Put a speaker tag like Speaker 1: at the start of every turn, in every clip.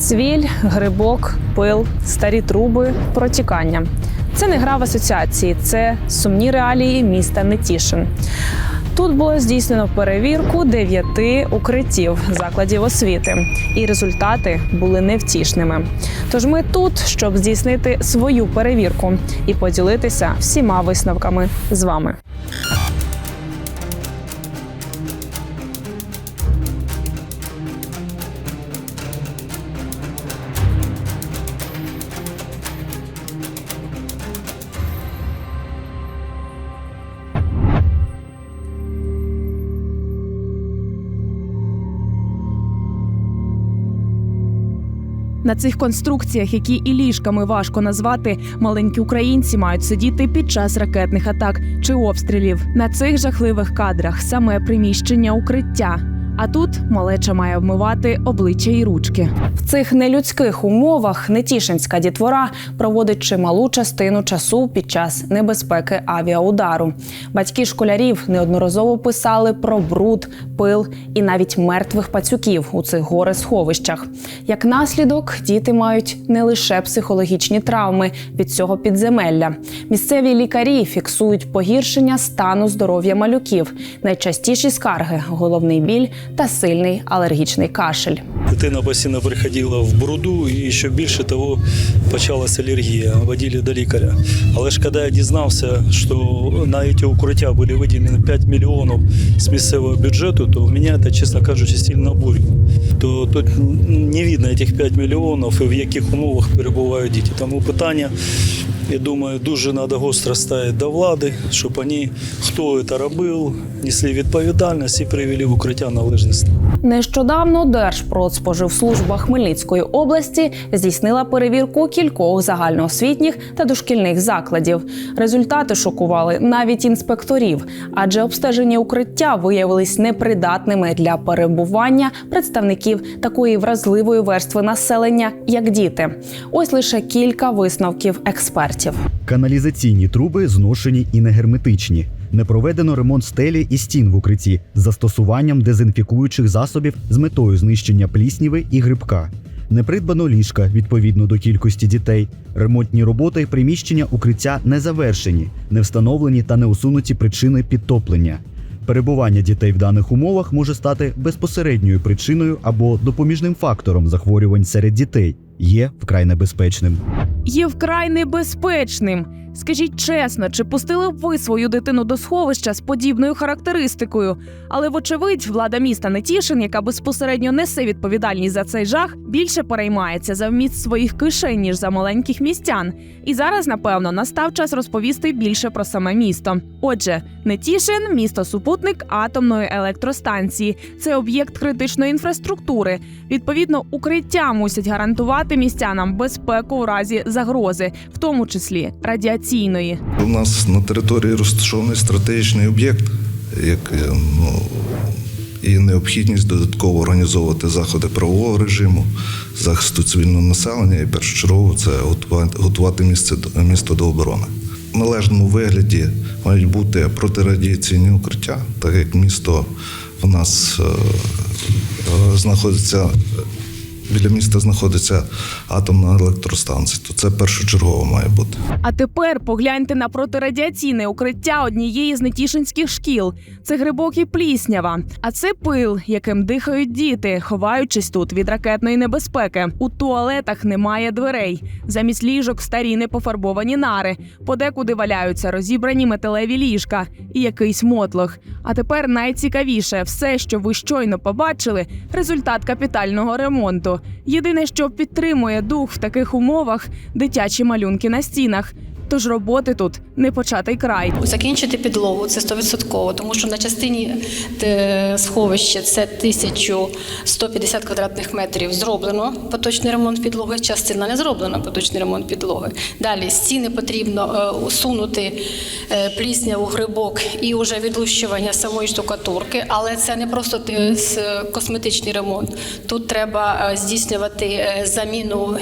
Speaker 1: Цвіль, грибок, пил, старі труби, протікання. Це не гра в асоціації, це сумні реалії міста Нетішин. Тут було здійснено перевірку дев'яти укриттів закладів освіти, і результати були невтішними. Тож ми тут, щоб здійснити свою перевірку і поділитися всіма висновками з вами. На цих конструкціях, які і ліжками важко назвати, маленькі українці мають сидіти під час ракетних атак чи обстрілів. На цих жахливих кадрах саме приміщення укриття. А тут малеча має вмивати обличчя і ручки. В цих нелюдських умовах Нетішинська дітвора проводить чималу частину часу під час небезпеки авіаудару. Батьки школярів неодноразово писали про бруд, пил і навіть мертвих пацюків у цих горе-сховищах. Як наслідок, діти мають не лише психологічні травми від цього підземелля. Місцеві лікарі фіксують погіршення стану здоров'я малюків. Найчастіші скарги головний біль та сильний алергічний кашель.
Speaker 2: Дитина постійно приходила в бруду, і що більше того, почалася алергія. Водили до лікаря. Але ж коли я дізнався, що на ці укриття були виділені 5 мільйонів з місцевого бюджету, то мене це, чесно кажучи, сильно обурило. То тут не видно цих 5 мільйонів і в яких умовах перебувають діти. Тому питання, я думаю, дуже треба гостро ставити до влади, щоб вони, хто це робив, несли відповідальність і привели в укриття належний стан.
Speaker 1: Нещодавно Держпродспоживслужба Хмельницької області здійснила перевірку кількох загальноосвітніх та дошкільних закладів. Результати шокували навіть інспекторів, адже обстежені укриття виявились непридатними для перебування представників такої вразливої верстви населення, як діти. Ось лише кілька висновків експертів.
Speaker 3: Каналізаційні труби зношені і негерметичні. Не проведено ремонт стелі і стін в укритті з застосуванням дезінфікуючих засобів з метою знищення плісніви і грибка. Не придбано ліжка відповідно до кількості дітей. Ремонтні роботи приміщення укриття не завершені, не встановлені та не усунуті причини підтоплення. Перебування дітей в даних умовах може стати безпосередньою причиною або допоміжним фактором захворювань серед дітей. Є вкрай небезпечним.
Speaker 1: Є вкрай небезпечним. Скажіть чесно, чи пустили б ви свою дитину до сховища з подібною характеристикою? Але вочевидь, влада міста Нетішин, яка безпосередньо несе відповідальність за цей жах, більше переймається за вміст своїх кишень, ніж за маленьких містян. І зараз, напевно, настав час розповісти більше про саме місто. Отже, Нетішин місто супутник атомної електростанції. Це об'єкт критичної інфраструктури. Відповідно, укриття мусять гарантувати містянам безпеку у разі загрози, в тому числі радіаційної.
Speaker 4: У нас на території розташований стратегічний об'єкт, як е, ну, і необхідність додатково організовувати заходи правового режиму, захисту цивільного населення і першочергово це готувати, місце місто до оборони. В належному вигляді мають бути протирадіаційні укриття, так як місто в нас е, е, знаходиться. Біля міста знаходиться атомна електростанція, то це першочергово має бути.
Speaker 1: А тепер погляньте на протирадіаційне укриття однієї з нетішинських шкіл. Це грибок і пліснява. А це пил, яким дихають діти, ховаючись тут від ракетної небезпеки. У туалетах немає дверей. Замість ліжок старі непофарбовані нари. Подекуди валяються розібрані металеві ліжка і якийсь мотлох. А тепер найцікавіше все, що ви щойно побачили, результат капітального ремонту. Єдине, що підтримує дух в таких умовах дитячі малюнки на стінах. Тож роботи тут не початий край.
Speaker 5: Закінчити підлогу це 100%, тому що на частині е, сховища це 1150 квадратних метрів зроблено поточний ремонт підлоги, частина не зроблено поточний ремонт підлоги. Далі стіни потрібно е, усунути е, плісняву, грибок і вже відлущування самої штукатурки, але це не просто косметичний ремонт. Тут треба здійснювати заміну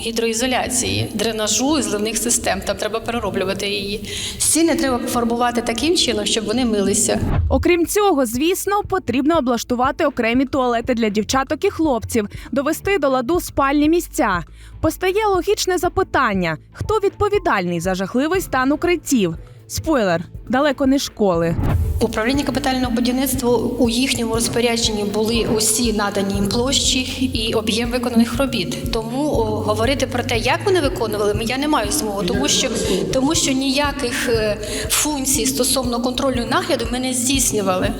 Speaker 5: гідроізоляції, дренажу і зливних систем. Там треба перероблювати її. Стіни треба пофарбувати таким чином, щоб вони милися.
Speaker 1: Окрім цього, звісно, потрібно облаштувати окремі туалети для дівчаток і хлопців, довести до ладу спальні місця. Постає логічне запитання: хто відповідальний за жахливий стан укриттів? Спойлер, далеко не школи.
Speaker 5: Управління капітального будівництва у їхньому розпорядженні були усі надані їм площі і об'єм виконаних робіт. Тому говорити про те, як вони виконували, я не маю змоги, тому що тому що ніяких е, функцій стосовно контролю нагляду ми не здійснювали.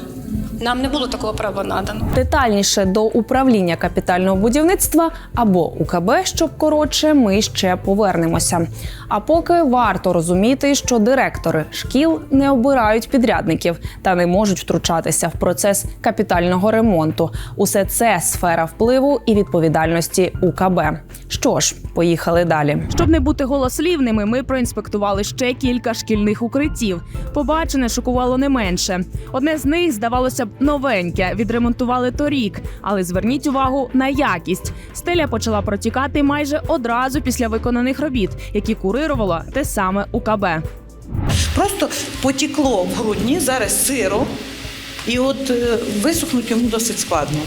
Speaker 5: Нам не було такого права надано.
Speaker 1: Детальніше до управління капітального будівництва або УКБ, щоб коротше, ми ще повернемося. А поки варто розуміти, що директори шкіл не обирають підрядників та не можуть втручатися в процес капітального ремонту. Усе це сфера впливу і відповідальності УКБ. Що ж, поїхали далі. Щоб не бути голослівними, ми проінспектували ще кілька шкільних укриттів. Побачене шокувало не менше. Одне з них здавалося новеньке, відремонтували торік. Але зверніть увагу на якість. Стеля почала протікати майже одразу після виконаних робіт, які курирувало те саме УКБ.
Speaker 6: Просто потекло в грудні, зараз сиро. І от е, висохнути йому досить складно.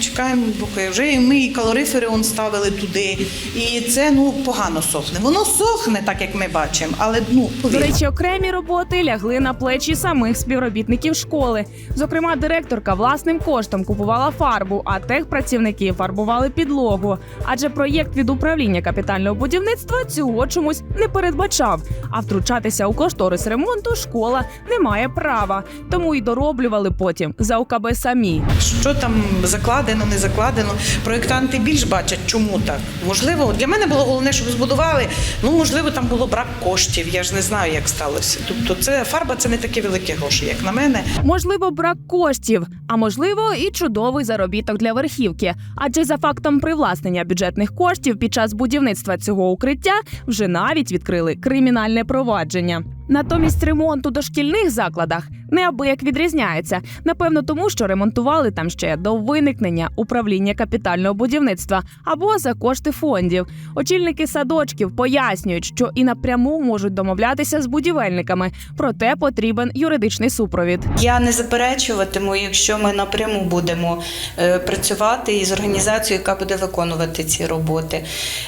Speaker 6: Чекаємо, поки вже ми і калорифери он ставили туди. І це ну погано сохне. Воно сохне, так як ми бачимо, але ну
Speaker 1: До речі, окремі роботи лягли на плечі самих співробітників школи. Зокрема, директорка власним коштом купувала фарбу, а техпрацівники фарбували підлогу. Адже проєкт від управління капітального будівництва цього чомусь не передбачав. А втручатися у кошторис ремонту школа не має права, тому й дороблювали потім за УКБ самі.
Speaker 6: Що там закладено, не закладено. Проєктанти більш бачать, чому так. Можливо, для мене було головне, щоб збудували. Ну, можливо, там було брак коштів. Я ж не знаю, як сталося. Тобто, це фарба це не такі великі гроші, як на мене.
Speaker 1: Можливо, брак коштів, а можливо, і чудовий заробіток для верхівки. Адже за фактом привласнення бюджетних коштів під час будівництва цього укриття вже навіть відкрили кримінальне провадження. Натомість ремонт у дошкільних закладах неабияк відрізняється. Напевно, тому що ремонтували там ще до виникнення управління капітального будівництва або за кошти фондів. Очільники садочків пояснюють, що і напряму можуть домовлятися з будівельниками, проте потрібен юридичний супровід.
Speaker 7: Я не заперечуватиму, якщо ми напряму будемо е, працювати із організацією, яка буде виконувати ці роботи.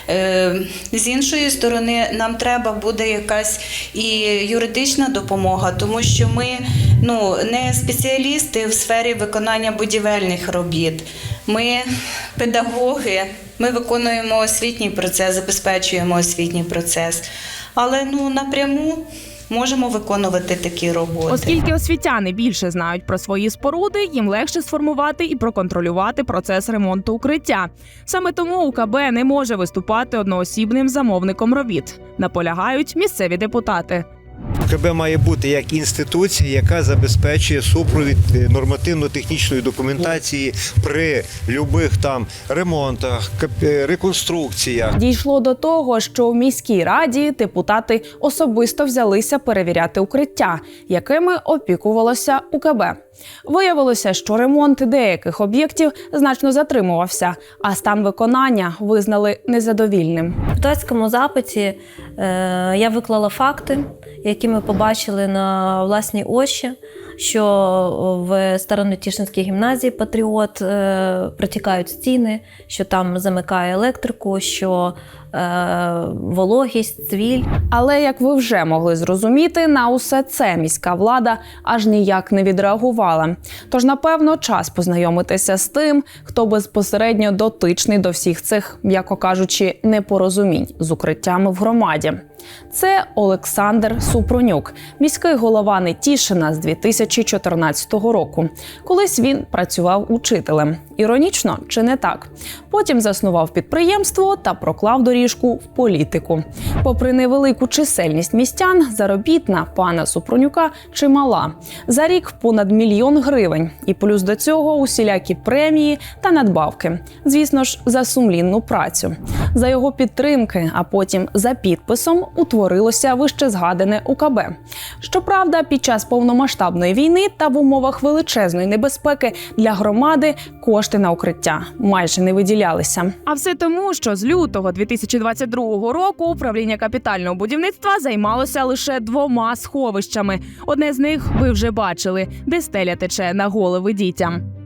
Speaker 7: Е, З іншої сторони, нам треба буде якась і юридична допомога, тому що ми ну, не спеціалісти в сфері виконання будівельних робіт. Ми педагоги, ми виконуємо освітній процес, забезпечуємо освітній процес. Але ну, напряму можемо виконувати такі роботи.
Speaker 1: Оскільки освітяни більше знають про свої споруди, їм легше сформувати і проконтролювати процес ремонту укриття. Саме тому УКБ не може виступати одноосібним замовником робіт. Наполягають місцеві депутати.
Speaker 8: КБ має бути як інституція, яка забезпечує супровід е, нормативно-технічної документації при любих там ремонтах, е, реконструкціях.
Speaker 1: Дійшло до того, що в міській раді депутати особисто взялися перевіряти укриття, якими опікувалося УКБ. Виявилося, що ремонт деяких об'єктів значно затримувався, а стан виконання визнали незадовільним.
Speaker 9: В депутатському запиті е, я виклала факти, які ми побачили на власні очі, що в Старонетішинській гімназії Патріот е, протікають стіни, що там замикає електрику, що вологість, цвіль.
Speaker 1: Але як ви вже могли зрозуміти, на усе це міська влада аж ніяк не відреагувала. Тож, напевно, час познайомитися з тим, хто безпосередньо дотичний до всіх цих, м'яко кажучи, непорозумінь з укриттями в громаді. Це Олександр Супронюк, міський голова Нетішина з 2014 року. Колись він працював учителем. Іронічно чи не так? Потім заснував підприємство та проклав доріжку в політику. Попри невелику чисельність містян, заробітна пана Супронюка чимала. За рік понад мільйон гривень. І плюс до цього усілякі премії та надбавки. Звісно ж, за сумлінну працю. За його підтримки, а потім за підписом утворилося вище згадане УКБ. Щоправда, під час повномасштабної війни та в умовах величезної небезпеки для громади кошти на укриття майже не виділялися. А все тому, що з лютого 2022 року управління капітального будівництва займалося лише двома сховищами. Одне з них ви вже бачили, де стеля тече на голови дітям.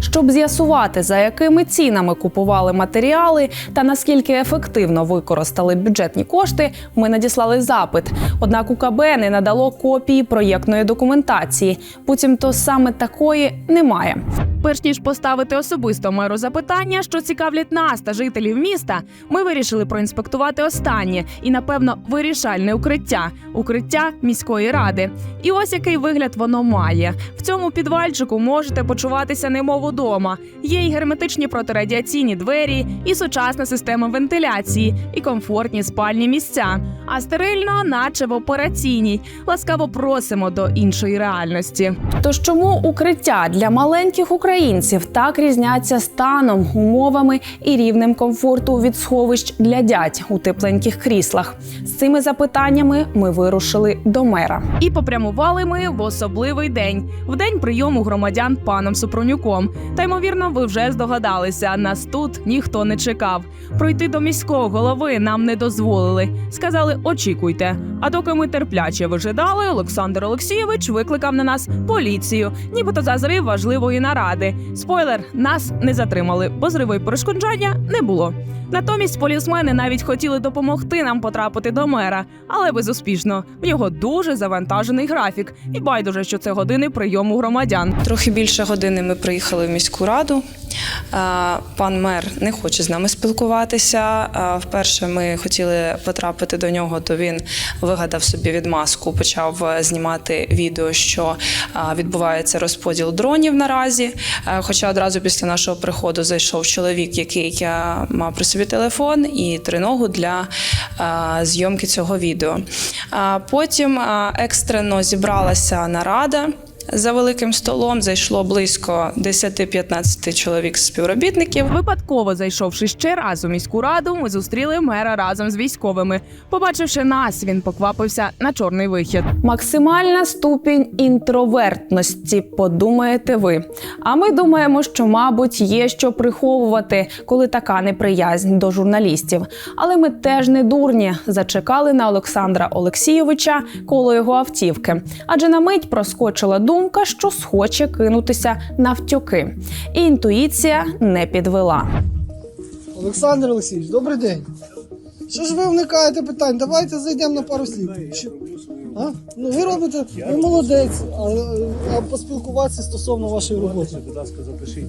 Speaker 1: Щоб з'ясувати, за якими цінами купували матеріали та наскільки ефективно використали бюджетні кошти, ми надіслали запит. Однак УКБ не надало копії проєктної документації. Буцімто саме такої немає. Перш ніж поставити особисто меру запитання, що цікавлять нас та жителів міста, ми вирішили проінспектувати останнє і, напевно, вирішальне укриття укриття міської ради. І ось який вигляд воно має. В цьому підвальчику можете почуватися немов удома. Є і герметичні протирадіаційні двері, і сучасна система вентиляції, і комфортні спальні місця. А стерильно, наче в операційній. Ласкаво просимо до іншої реальності. Тож чому укриття для маленьких українців так різняться станом, умовами і рівнем комфорту від сховищ для дядь у тепленьких кріслах? З цими запитаннями ми вирушили до мера. І попрямували ми в особливий день в день прийому громадян паном Супронюком. Та ймовірно, ви вже здогадалися, нас тут ніхто не чекав. Пройти до міського голови нам не дозволили. Сказали, очікуйте. А доки ми терпляче вижидали, Олександр Олексійович викликав на нас поліцію, нібито за зрив важливої наради. Спойлер, нас не затримали, бо зриву і перешкоджання не було. Натомість полісмени навіть хотіли допомогти нам потрапити до мера, але безуспішно. В нього дуже завантажений графік, і байдуже, що це години прийому громадян.
Speaker 10: Трохи більше години ми приїхали в міську раду. Пан мер не хоче з нами спілкуватися. Вперше ми хотіли потрапити до нього, то він вигадав собі відмазку, почав е, знімати відео, що відбувається розподіл дронів наразі. Е, Хоча одразу після нашого приходу зайшов чоловік, який е, мав при собі телефон і триногу для зйомки цього відео. Потім екстрено зібралася нарада. За великим столом зайшло близько 10-15 чоловік співробітників.
Speaker 1: Випадково зайшовши ще раз у міську раду, ми зустріли мера разом з військовими. Побачивши нас, він поквапився на чорний вихід. Максимальна ступінь інтровертності, подумаєте ви. А ми думаємо, що, мабуть, є що приховувати, коли така неприязнь до журналістів. Але ми теж не дурні. Зачекали на Олександра Олексійовича коло його автівки. Адже на мить проскочила думка, що схоче кинутися навтюки. І інтуїція не підвела.
Speaker 11: Олександр Олексійович, добрий день. Що ж ви вникаєте питань? Давайте зайдемо на пару слів. Що? А? Ну ви робите, ви молодець, а, а поспілкуватися стосовно вашої роботи.
Speaker 12: Будь ласка, запишіть.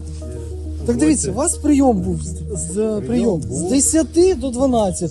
Speaker 11: Так дивіться, у вас прийом був з, з прийом з 10 до 12.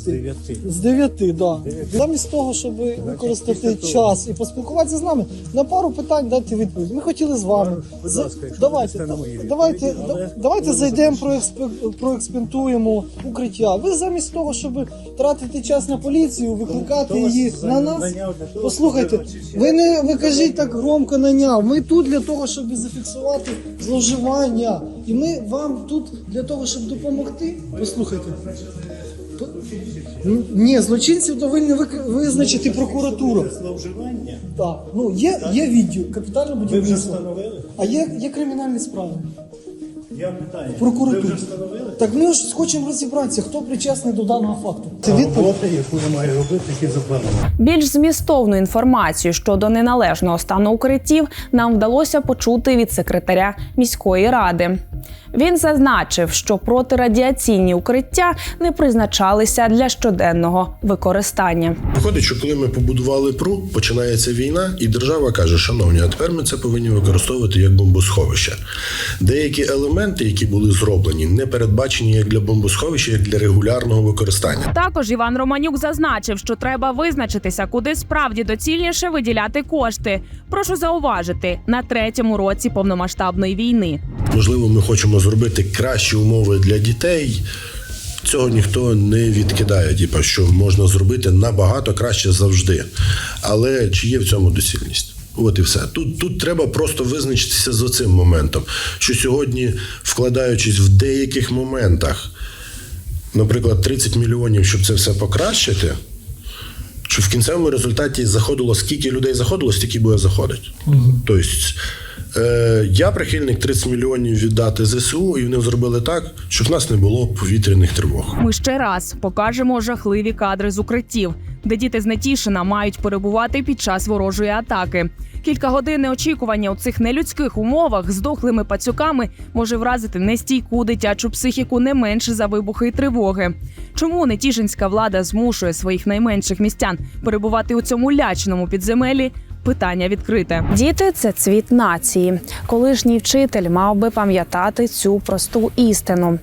Speaker 11: З 9, так. Да. Замість того, щоб використати час і поспілкуватися з нами, на пару питань дати відповідь. Ми хотіли з вами.
Speaker 12: Будь
Speaker 11: З-
Speaker 12: ласка, якщо
Speaker 11: давайте,
Speaker 12: дасте на мої
Speaker 11: давайте,
Speaker 12: відповіді, але-
Speaker 11: да- давайте зайдемо, проексп- проекспериментуємо укриття. Ви замість того, щоб тратити час на поліцію, викликати
Speaker 12: Хто вас
Speaker 11: її на нас.
Speaker 12: для того,
Speaker 11: Послухайте,
Speaker 12: щоб ви
Speaker 11: не ви кажіть так громко наняв. Ми тут для того, щоб зафіксувати зловживання. І ми вам тут для того, щоб допомогти. Послухайте. По- Ні, злочинців повинні визначити прокуратура. Так, ну є, є відділ, капітальне будівництво. А є, є кримінальні справи.
Speaker 12: Я питаю.
Speaker 11: Прокуратура.
Speaker 12: Ви вже встановили?
Speaker 11: Так ми ж хочемо розібратися, хто причасний до даного факту. Це відповідь.
Speaker 12: Яку я маю робити, які заплановано.
Speaker 1: Більш змістовну інформацію щодо неналежного стану укриттів нам вдалося почути від секретаря міської ради. Він зазначив, що протирадіаційні укриття не призначалися для щоденного використання.
Speaker 13: Виходить, що коли ми побудували ПРУ, починається війна, і держава каже: шановні, а тепер ми це повинні використовувати як бомбосховище. Деякі елементи, які були зроблені, не передбачені як для бомбосховища, як для регулярного використання.
Speaker 1: Також Іван Романюк зазначив, що треба визначитися, куди справді доцільніше виділяти кошти. Прошу зауважити на третьому році повномасштабної війни.
Speaker 13: Можливо, ми хочемо зробити кращі умови для дітей. Цього ніхто не відкидає, типу, що можна зробити набагато краще завжди. Але чи є в цьому доцільність? От і все. Тут, тут треба просто визначитися з цим моментом, що сьогодні, вкладаючись в деяких моментах, наприклад, 30 мільйонів, щоб це все покращити, щоб в кінцевому результаті заходило, скільки людей заходило, стільки буде заходити. Тобто, е, я прихильник 30 мільйонів віддати ЗСУ, і вони зробили так, щоб в нас не було повітряних тривог.
Speaker 1: Ми ще раз покажемо жахливі кадри з укриттів, де діти з Нетішина мають перебувати під час ворожої атаки. Кілька годин очікування у цих нелюдських умовах з дохлими пацюками може вразити нестійку дитячу психіку не менше за вибухи і тривоги. Чому нетішинська влада змушує своїх найменших містян перебувати у цьому лячному підземелі? Питання відкрите. Діти це цвіт нації. Колишній вчитель мав би пам'ятати цю просту істину.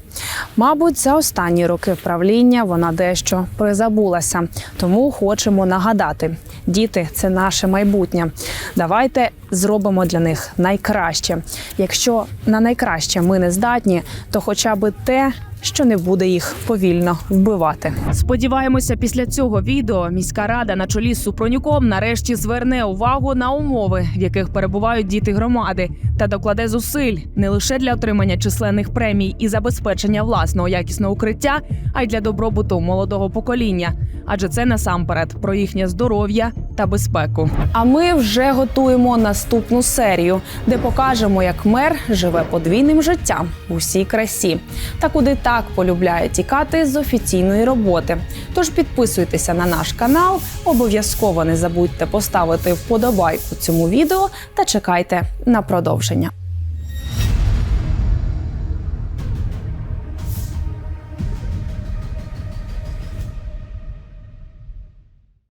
Speaker 1: Мабуть, за останні роки правління вона дещо призабулася, тому хочемо нагадати: діти це наше майбутнє. Давайте зробимо для них найкраще. Якщо на найкраще ми не здатні, то хоча б те, що не буде їх повільно вбивати. Сподіваємося, після цього відео міська рада на чолі з Супронюком нарешті зверне увагу на умови, в яких перебувають діти громади, та докладе зусиль не лише для отримання численних премій і забезпечення власного якісного укриття, а й для добробуту молодого покоління. Адже це насамперед про їхнє здоров'я та безпеку. А ми вже готуємо наступну серію, де покажемо, як мер живе подвійним життям в усій красі, та куди так полюбляє тікати з офіційної роботи. Тож підписуйтеся на наш канал, обов'язково не забудьте поставити вподобайку цьому відео та чекайте на продовження.